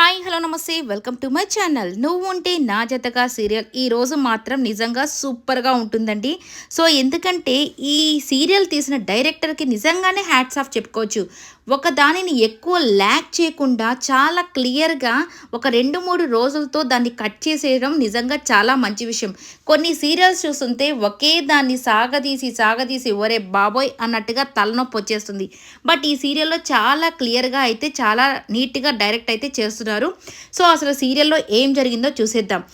Hi hello namaste. Welcome to my channel. నువ్వు ఉంటే నా జతగా సీరియల్ ఈ రోజు మాత్రం నిజంగా సూపర్గా ఉంటుందండి. సో ఎందుకంటే ఈ సీరియల్ తీసిన డైరెక్టర్కి నిజంగానే హ్యాట్స్ ఆఫ్ చెప్పుకోవచ్చు. ఒక దానిని ఎక్కువ ల్యాక్ చేయకుండా చాలా క్లియర్గా ఒక రెండు మూడు రోజులతో దాన్ని కట్ చేసేయడం నిజంగా చాలా మంచి విషయం. కొన్ని సీరియల్స్ చూస్తుంటే ఒకే దాన్ని సాగదీసి సాగదీసి ఒరే బాబోయ్ అన్నట్టుగా తలనొప్పి వచ్చేస్తుంది. బట్ ఈ సీరియల్లో చాలా క్లియర్గా అయితే చాలా నీట్గా డైరెక్ట్ అయితే చేస్తున్నారు. సో అసలు సీరియల్లో ఏం జరిగిందో చూసేద్దాం.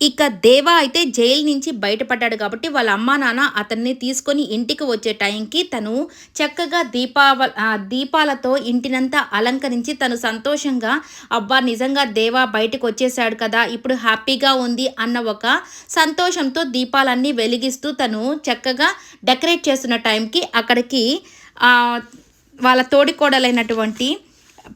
ఇక దేవా అయితే జైలు నుంచి బయటపడ్డాడు కాబట్టి వాళ్ళ అమ్మా నాన్న అతన్ని తీసుకొని ఇంటికి వచ్చే టైంకి తను చక్కగా దీపావ దీపాలతో ఇంటినంతా అలంకరించి తను సంతోషంగా అబ్బా నిజంగా దేవా బయటకు వచ్చేసాడు కదా ఇప్పుడు హ్యాపీగా ఉంది అన్న ఒక సంతోషంతో దీపాలన్నీ వెలిగిస్తూ తను చక్కగా డెకరేట్ చేస్తున్న టైంకి అక్కడికి వాళ్ళ తోడికోడలైనటువంటి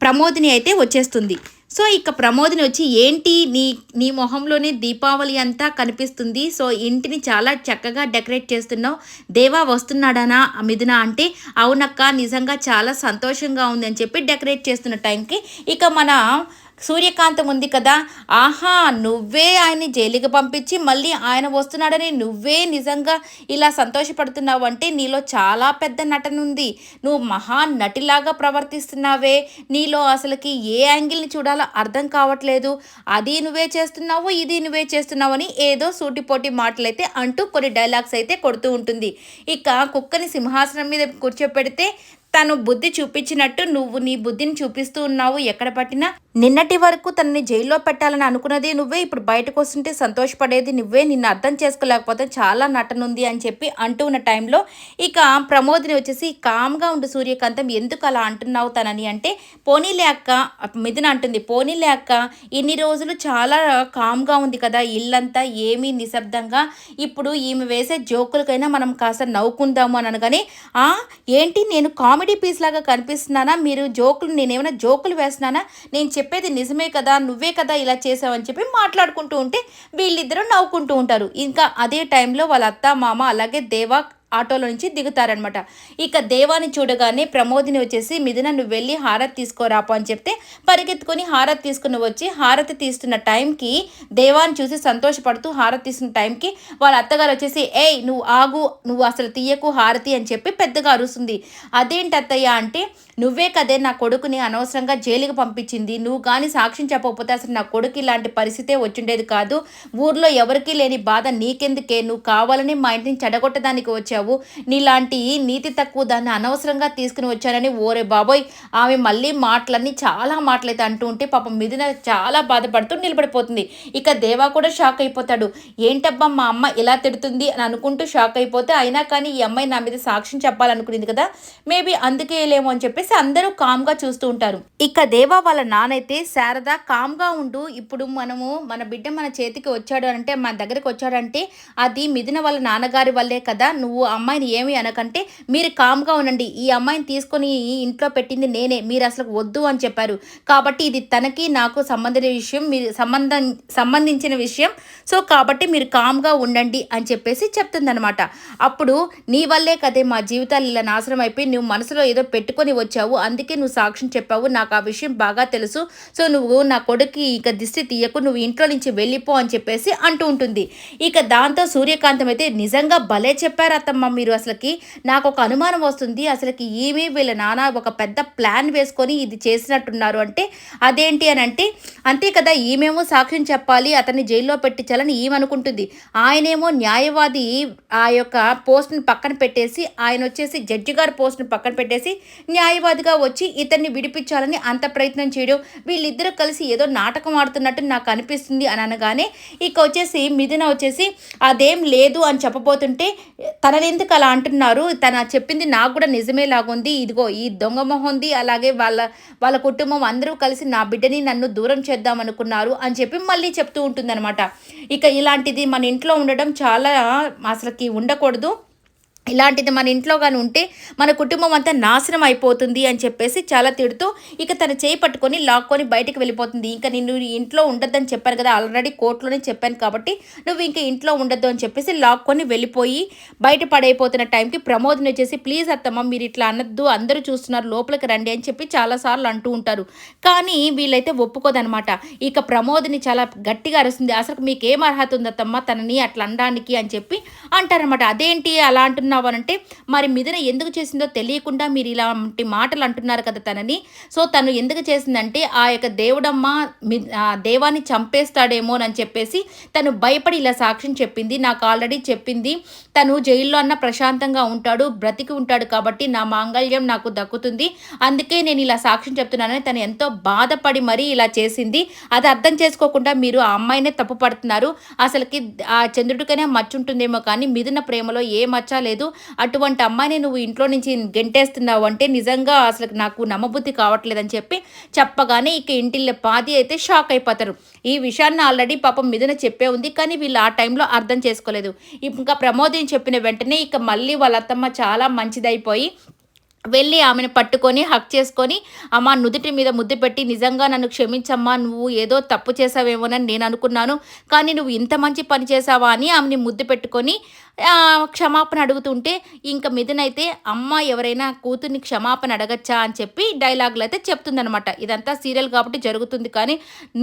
ప్రమోదిని అయితే వచ్చేస్తుంది. సో ఇక ప్రమోదిని వచ్చి ఏంటి నీ నీ మొహంలోనే దీపావళి అంతా కనిపిస్తుంది. సో ఇంటిని చాలా చక్కగా డెకరేట్ చేస్తున్నావు. దేవా వస్తున్నాడనా మిథున అంటే అవునక్క నిజంగా చాలా సంతోషంగా ఉంది అని చెప్పి డెకరేట్ చేస్తున్న టైంకి ఇక మన సూర్యకాంతం ఉంది కదా. ఆహా నువ్వే ఆయన్ని జైలుకి పంపించి మళ్ళీ ఆయన వస్తున్నాడని నువ్వే నిజంగా ఇలా సంతోషపడుతున్నావు అంటే నీలో చాలా పెద్ద నటన ఉంది. నువ్వు మహా నటిలాగా ప్రవర్తిస్తున్నావే. నీలో అసలుకి ఏ యాంగిల్ని చూడాలో అర్థం కావట్లేదు. అది నువ్వే చేస్తున్నావు ఇది నువ్వే చేస్తున్నావు అని ఏదో సూటిపోటి మాటలైతే అంటూ కొన్ని డైలాగ్స్ అయితే కొడుతూ ఉంటుంది. ఇక కుక్కని సింహాసనం మీద కూర్చోపెడితే తను బుద్ధి చూపించినట్టు నువ్వు నీ బుద్ధిని చూపిస్తూ ఉన్నావు. ఎక్కడ పట్టినా నిన్నటి వరకు తనని జైల్లో పెట్టాలని అనుకున్నది నువ్వే ఇప్పుడు బయటకు వస్తుంటే సంతోషపడేది నువ్వే నిన్ను అర్థం చేసుకోలేకపోతే చాలా నటనుంది అని చెప్పి అంటూ ఉన్న టైంలో ఇక ప్రమోదిని వచ్చేసి కామ్గా ఉండు సూర్యకాంతం ఎందుకు అలా అంటున్నావు తనని? అంటే పోనీలే అక్క మిథున అంటుంది పోనీలే అక్క ఇన్ని రోజులు చాలా కామ్గా ఉంది కదా ఇల్లంతా ఏమీ నిశ్శబ్దంగా ఇప్పుడు ఈమె వేసే జోకులకైనా మనం కాస్త నవ్వుకుందాము అని అనగానే "ఆ, ఏంటి నేను కామెడీ పీస్ లాగా కనిపిస్తున్నానా? మీరు జోకులు నేనేమైనా జోకులు వేస్తున్నానా? నేను చెప్పేది నిజమే కదా నువ్వే కదా ఇలా చేసావని చెప్పి మాట్లాడుకుంటూ ఉంటే వీళ్ళిద్దరూ నవ్వుకుంటూ ఉంటారు. ఇంకా అదే టైంలో వాళ్ళ అత్త మామ అలాగే దేవా ఆటోలో నుంచి దిగుతారనమాట ఇక దేవాని చూడగానే ప్రమోదిని వచ్చేసి మిథున నువ్వు వెళ్ళి హారతి తీసుకోరాపో అని చెప్తే పరిగెత్తుకొని హారతి తీసుకుని వచ్చి హారతి తీస్తున్న టైంకి దేవాన్ని చూసి సంతోషపడుతూ హారతి తీస్తున్న టైంకి వాళ్ళ అత్తగారు వచ్చేసి ఏయ్ నువ్వు ఆగు నువ్వు అసలు తీయకు హారతి అని చెప్పి పెద్దగా అరుస్తుంది. అదేంటి అత్తయ్య? అంటే నువ్వే కదే నా కొడుకుని అనవసరంగా జైలుకి పంపించింది. నువ్వు కానీ సాక్ష్యం చెప్పకపోతే అసలు నా కొడుకు ఇలాంటి పరిస్థితే వచ్చిండేది కాదు. ఊర్లో ఎవరికీ లేని బాధ నీకెందుకే? నువ్వు కావాలని మా ఇంటిని చెడగొట్టడానికి వచ్చావు. నీలాంటి నీతి తక్కువ దాన్ని అనవసరంగా తీసుకుని వచ్చానని ఓరే బాబోయ్! ఆమె మళ్ళీ మాటలన్నీ చాలా మాటలైతే అంటూ ఉంటే పాపం మిథున చాలా బాధపడుతూ నిలబడిపోతుంది. ఇక దేవా కూడా షాక్ అయిపోతాడు. ఏంటబ్బా మా అమ్మ ఇలా తిడుతుంది? అని అనుకుంటూ షాక్ అయిపోతే అయినా కానీ ఈ అమ్మాయి నా మీద సాక్ష్యం చెప్పాలనుకునేది కదా! మేబీ అందుకే లేమో అని చెప్పేసి అందరూ కామ్గా చూస్తూ ఉంటారు. ఇక దేవా వాళ్ళ నానైతే శారద కామ్గా ఉండు ఇప్పుడు మనము మన బిడ్డ మన చేతికి వచ్చాడు అంటే మన దగ్గరికి వచ్చాడంటే అది మిథున వాళ్ళ నాన్నగారి వల్లే కదా నువ్వు అమ్మాయిని ఏమి అనకంటే మీరు కామ్గా ఉండండి. ఈ అమ్మాయిని తీసుకొని ఈ ఇంట్లో పెట్టింది నేనే మీరు అసలు వద్దు అని చెప్పారు. కాబట్టి ఇది తనకి నాకు సంబంధించిన విషయం మీరు సంబంధం సంబంధించిన విషయం. సో కాబట్టి మీరు కామ్గా ఉండండి అని చెప్పేసి చెప్తుందనమాట అప్పుడు నీ వల్లే కదే మా జీవితాలు ఇలా నాశనం అయిపోయి నువ్వు మనసులో ఏదో పెట్టుకొని వచ్చావు. అందుకే నువ్వు సాక్ష్యం చెప్పావు. నాకు ఆ విషయం బాగా తెలుసు. సో నువ్వు నా కొడుకు ఇక దిష్టి తీయకు నువ్వు ఇంట్లో నుంచి వెళ్ళిపో అని చెప్పేసి అంటూ ఉంటుంది. ఇక దాంతో సూర్యకాంతం అయితే నిజంగా భలే చెప్పారు అత్తమ్మ మీరు అసలుకి. నాకు ఒక అనుమానం వస్తుంది. అసలుకి ఏమీ వీళ్ళ నాన్న ఒక పెద్ద ప్లాన్ వేసుకొని ఇది చేసినట్టున్నారు అంటే అదేంటి అని అంటే అంతే కదా ఈమెమో సాక్ష్యం చెప్పాలి అతన్ని జైల్లో పెట్టించాలని ఏమనుకుంటుంది ఆయనేమో న్యాయవాది ఆ యొక్క పోస్ట్ని పక్కన పెట్టేసి ఆయన వచ్చేసి జడ్జి గారి పోస్ట్ని పక్కన పెట్టేసి న్యాయ న్యాయవాదిగా వచ్చి ఇతన్ని విడిపించాలని అంత ప్రయత్నం చేయడం వీళ్ళిద్దరూ కలిసి ఏదో నాటకం ఆడుతున్నట్టు నాకు అనిపిస్తుంది అని అనగానే ఇక వచ్చేసి మిథున వచ్చేసి అదేం లేదు అని చెప్పబోతుంటే తననెందుకు అలా అంటున్నారు? తన చెప్పింది నాకు కూడా నిజమే లాగుంది. ఇదిగో ఈ దొంగ మొహంది అలాగే వాళ్ళ వాళ్ళ కుటుంబం అందరూ కలిసి నా బిడ్డని నన్ను దూరం చేద్దాం అనుకున్నారు అని చెప్పి మళ్ళీ చెప్తూ ఉంటుందన్నమాట. ఇక ఇలాంటిది మన ఇంట్లో ఉండడం చాలా అసలుకి ఉండకూడదు. ఇలాంటిది మన ఇంట్లో కానీ ఉంటే మన కుటుంబం అంతా నాశనం అయిపోతుంది అని చెప్పేసి చాలా తిడుతూ ఇక తన చేయి పట్టుకొని లాక్కొని బయటకు వెళ్ళిపోతుంది. ఇంకా నేను ఇంట్లో ఉండొద్దని చెప్పాను కదా ఆల్రెడీ కోర్టులోనే చెప్పాను కాబట్టి నువ్వు ఇంకా ఇంట్లో ఉండొద్దు అని చెప్పేసి లాక్కొని వెళ్ళిపోయి బయట పడైపోతున్న టైంకి ప్రమోద్ని వచ్చేసి ప్లీజ్ అత్తమ్మ మీరు ఇట్లా అనొద్దు అందరూ చూస్తున్నారు లోపలికి రండి అని చెప్పి చాలాసార్లు అంటూ ఉంటారు. కానీ వీళ్ళైతే ఒప్పుకోదనమాట ఇక ప్రమోద్ని చాలా గట్టిగా అరుస్తుంది. అసలు మీకు ఏం అర్హత ఉంది అత్తమ్మ తనని అట్లా అనడానికి అని చెప్పి అంటారనమాట అదేంటి అలా అంటున్నావు మరి మిథున ఎందుకు చేసిందో తెలియకుండా మీరు ఇలాంటి మాటలు అంటున్నారు కదా తనని. సో తను ఎందుకు చేసిందంటే ఆ యొక్క దేవుడమ్మ దేవాన్ని చంపేస్తాడేమో అని చెప్పేసి తను భయపడి ఇలా సాక్ష్యం చెప్పింది. నాకు ఆల్రెడీ చెప్పింది తను జైల్లో అన్న ప్రశాంతంగా ఉంటాడు బ్రతికి ఉంటాడు కాబట్టి నా మాంగళ్యం నాకు దక్కుతుంది. అందుకే నేను ఇలా సాక్ష్యం చెప్తున్నానని తను ఎంతో బాధపడి మరీ ఇలా చేసింది. అది అర్థం చేసుకోకుండా మీరు ఆ అమ్మాయినే తప్పు పడుతున్నారు. అసలుకి ఆ చంద్రుడికనే మచ్చుంటుందేమో కానీ మిథున ప్రేమలో ఏ మచ్చ లేదు. అటువంటి అమ్మాయిని నువ్వు ఇంట్లో నుంచి గెంటేస్తున్నావు అంటే నిజంగా అసలు నాకు నమ్మబుద్ధి కావట్లేదని చెప్పి చెప్పగానే ఇక ఇంటిల్లే పాది అయితే షాక్ అయిపోతారు. ఈ విషయాన్ని ఆల్రెడీ పాపం మిథున చెప్పే ఉంది కానీ వీళ్ళు ఆ టైంలో అర్థం చేసుకోలేదు. ఇంకా ప్రమోదిని చెప్పిన వెంటనే ఇక మళ్ళీ వాళ్ళ అత్తమ్మ చాలా మంచిదైపోయి వెళ్ళి ఆమెను పట్టుకొని హక్ చేసుకొని అమ్మ నుదుటి మీద ముద్దు పెట్టి నిజంగా నన్ను క్షమించమ్మా నువ్వు ఏదో తప్పు చేసావేమోనని నేను అనుకున్నాను. కానీ నువ్వు ఇంత మంచి పని చేసావా అని ఆమెని ముద్దు పెట్టుకొని క్షమాపణ అడుగుతుంటే ఇంకా మిథునైతే అమ్మ ఎవరైనా కూతుర్ని క్షమాపణ అడగచ్చా అని చెప్పి డైలాగులు అయితే చెప్తుందనమాట ఇదంతా సీరియల్ కాబట్టి జరుగుతుంది కానీ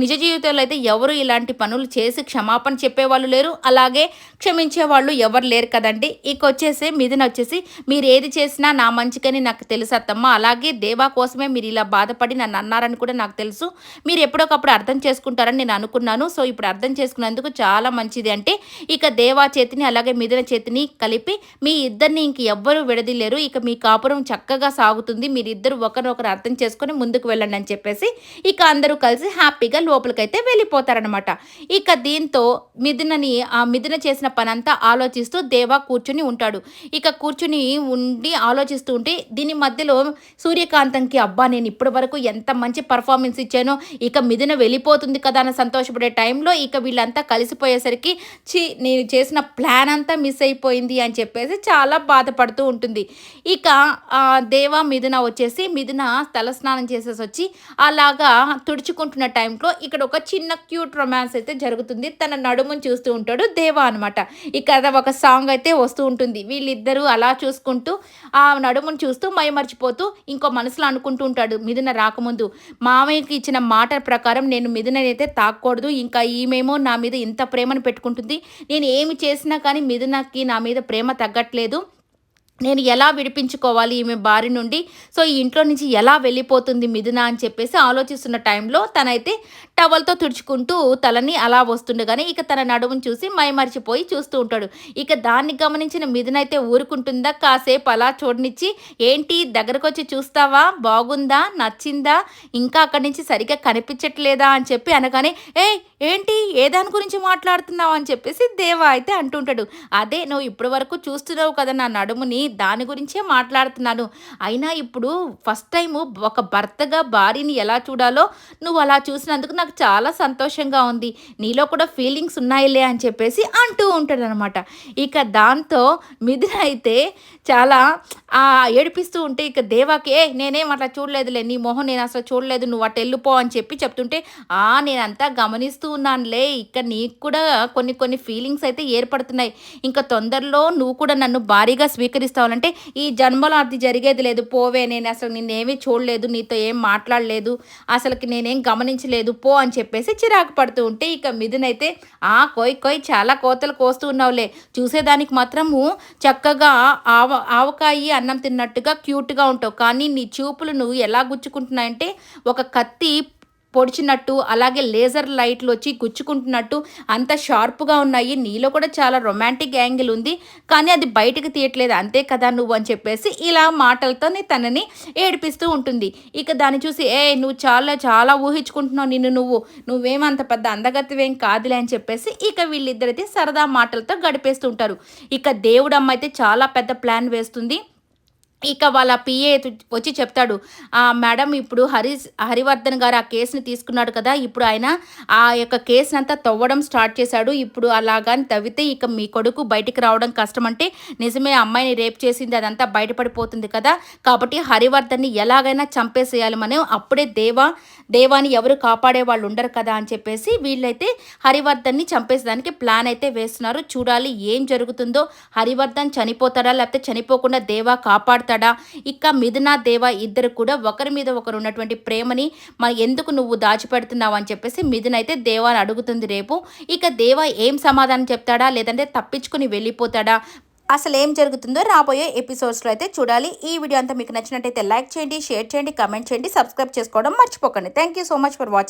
నిజ జీవితంలో అయితే ఎవరు ఇలాంటి పనులు చేసి క్షమాపణ చెప్పేవాళ్ళు లేరు. అలాగే క్షమించే వాళ్ళు ఎవరు లేరు కదండి. ఇక వచ్చేసి మిథున వచ్చేసి మీరు ఏది చేసినా నా మంచికని నాకు తెలుసు అత్తమ్మ అలాగే దేవా కోసమే మీరు ఇలా బాధపడి నన్ను అన్నారని కూడా నాకు తెలుసు. మీరు ఎప్పుడొకప్పుడు అర్థం చేసుకుంటారని నేను అనుకున్నాను. సో ఇప్పుడు అర్థం చేసుకున్నందుకు చాలా మంచిది. అంటే ఇక దేవా చేతిని అలాగే మిథున చేతిని కలిపి మీ ఇద్దరిని ఇంక ఎవ్వరూ విడదీలేరు. ఇక మీ కాపురం చక్కగా సాగుతుంది. మీరిద్దరు ఒకరినొకరు అర్థం చేసుకొని ముందుకు వెళ్ళండి అని చెప్పేసి ఇక అందరూ కలిసి హ్యాపీగా లోపలికైతే వెళ్ళిపోతారనమాట ఇక దీంతో మిథునని ఆ మిథున చేసిన పనంతా ఆలోచిస్తూ దేవా కూర్చుని ఉంటాడు. ఇక కూర్చుని ఉండి ఆలోచిస్తూ ఉంటే దీని మధ్యలో సూర్యకాంతంకి అబ్బా నేను ఇప్పటి వరకు ఎంత మంచి పర్ఫార్మెన్స్ ఇచ్చానో ఇక మిథున వెళ్ళిపోతుంది కదా అని సంతోషపడే టైంలో ఇక వీళ్ళంతా కలిసిపోయేసరికి చి నేను చేసిన ప్లాన్ అంతా మిస్ అయిపోయింది అని చెప్పేసి చాలా బాధపడుతూ ఉంటుంది. ఇక ఆ, దేవా మిథున వచ్చేసి మిథున తలస్నానం చేసేసి వచ్చి అలాగా తుడుచుకుంటున్న టైంలో ఇక్కడ ఒక చిన్న క్యూట్ రొమాన్స్ అయితే జరుగుతుంది. తన నడుమును చూస్తూ ఉంటాడు దేవా అనమాట ఇక అది ఒక సాంగ్ అయితే వస్తూ ఉంటుంది. వీళ్ళిద్దరూ అలా చూసుకుంటూ ఆ నడుమును చూస్తూ మైమర్చిపోతూ ఇంకో మనసులో అనుకుంటూ ఉంటాడు మిథున రాకముందు. మామయ్యకి ఇచ్చిన మాట ప్రకారం నేను మిథున అయితే తాకూడదు ఇంకా ఈమెమో నా మీద ఇంత ప్రేమను పెట్టుకుంటుంది. నేను ఏమి చేసినా కానీ మిథునకి నా మీద ప్రేమ తగ్గట్లేదు. నేను ఎలా విడిపించుకోవాలి ఈమె బారి నుండి? సో ఈ ఇంట్లో నుంచి ఎలా వెళ్ళిపోతుంది మిథున అని చెప్పేసి ఆలోచిస్తున్న టైంలో తనైతే టవల్తో తుడుచుకుంటూ తలని అలా వస్తుండగానే ఇక తన నడుమును చూసి మైమరిచిపోయి చూస్తూ ఉంటాడు. ఇక దాన్ని గమనించిన మిథున అయితే ఊరుకుంటుందా? కాసేపు అలా చూడనిచ్చి ఏంటి దగ్గరకు వచ్చి చూస్తావా? బాగుందా? నచ్చిందా? ఇంకా అక్కడి నుంచి సరిగ్గా కనిపించట్లేదా? అని చెప్పి అనగానే ఏ ఏంటి? ఏ దాని గురించి మాట్లాడుతున్నావు? అని చెప్పేసి దేవా అయితే అంటుంటాడు. అదే నువ్వు ఇప్పటి వరకు చూస్తున్నావు కదా నా నడుముని దాని గురించే మాట్లాడుతున్నాను. అయినా ఇప్పుడు ఫస్ట్ టైం ఒక భర్తగా భార్యని ఎలా చూడాలో నువ్వు అలా చూసినందుకు నాకు చాలా సంతోషంగా ఉంది. నీలో కూడా ఫీలింగ్స్ ఉన్నాయిలే అని చెప్పేసి అంటూ ఉంటాడనమాట. ఇక దాంతో మిథున అయితే చాలా ఏడిపిస్తూ ఉంటే ఇక దేవాకి ఏ నేనేం అట్లా చూడలేదులే నీ మొహం నేను అసలు చూడలేదు నువ్వు అటు వెళ్ళిపో అని చెప్పి చెప్తుంటే ఆ నేనంతా గమనిస్తూ ఉన్నానులే ఇక నీకు కూడా కొన్ని కొన్ని ఫీలింగ్స్ అయితే ఏర్పడుతున్నాయి. ఇంకా తొందరలో నువ్వు కూడా నన్ను భారీగా అంటే ఈ జన్మలో అది జరిగేది లేదు. పోవే నేను అసలు నిన్నేమీ చూడలేదు నీతో ఏం మాట్లాడలేదు అసలుకి నేనేం గమనించలేదు పో అని చెప్పేసి చిరాకు పడుతూ ఉంటే ఇక మిథునైతే ఆ కోయ్ కోయ్ చాలా కోతలు కోస్తూ ఉన్నావులే. చూసేదానికి మాత్రము చక్కగా ఆవ ఆవకాయి అన్నం తిన్నట్టుగా క్యూట్గా ఉంటావు. కానీ నీ చూపులు నువ్వు ఎలా గుచ్చుకుంటున్నాయంటే ఒక కత్తి పొడిచినట్టు అలాగే లేజర్ లైట్లు వచ్చి గుచ్చుకుంటున్నట్టు అంత షార్ప్గా ఉన్నాయి. నీలో కూడా చాలా రొమాంటిక్ యాంగిల్ ఉంది. కానీ అది బయటకు తీయట్లేదు. అంతే కదా నువ్వు అని చెప్పేసి ఇలా మాటలతోనే తనని ఏడిపిస్తూ ఉంటుంది. ఇక దాన్ని చూసి ఏ నువ్వు చాలా చాలా ఊహించుకుంటున్నావు నిన్ను నువ్వు. నువ్వేమంత పెద్ద అందగతివేం కాదులే అని చెప్పేసి ఇక వీళ్ళిద్దరైతే సరదా మాటలతో గడిపేస్తూ ఉంటారు ఇక దేవుడమ్మ అయితే చాలా పెద్ద ప్లాన్ వేస్తుంది. ఇక వాళ్ళ పిఏ వచ్చి చెప్తాడు "ఆ, మేడం ఇప్పుడు హరి హరివర్ధన్ గారు ఆ కేసుని తీసుకున్నాడు కదా ఇప్పుడు ఆయన ఆ యొక్క కేసుని అంతా తవ్వడం స్టార్ట్ చేశాడు ఇప్పుడు అలాగని తవ్వితే ఇక మీ కొడుకు బయటికి రావడం కష్టం అంటే నిజమే ఆ అమ్మాయిని రేప్ చేసింది అదంతా బయటపడిపోతుంది కదా కాబట్టి హరివర్ధన్ని ఎలాగైనా చంపేసేయాలి మనం అప్పుడే దేవా దేవాని ఎవరు కాపాడే వాళ్ళు ఉండరు కదా అని చెప్పేసి వీళ్ళైతే హరివర్ధన్ని చంపేసేదానికి ప్లాన్ అయితే వేస్తున్నారు. చూడాలి ఏం జరుగుతుందో హరివర్ధన్ చనిపోతారా లేకపోతే చనిపోకుండా దేవా మాట్లాడతాడా? ఇక మిథున దేవా ఇద్దరు కూడా ఒకరి మీద ఒకరు ఉన్నటువంటి ప్రేమని మన ఎందుకు నువ్వు దాచిపెడుతున్నావు అని చెప్పేసి మిథున అయితే దేవాని అడుగుతుంది రేపు. ఇక దేవా ఏం సమాధానం చెప్తాడా? లేదంటే తప్పించుకుని వెళ్ళిపోతాడా? అసలు ఏం జరుగుతుందో రాబోయే ఎపిసోడ్స్లో అయితే చూడాలి. ఈ వీడియో అంతా మీకు నచ్చినట్టయితే లైక్ చేయండి షేర్ చేయండి కమెంట్ చేయండి సబ్స్క్రైబ్ చేసుకోవడం మర్చిపోకండి. Thank you so much for watching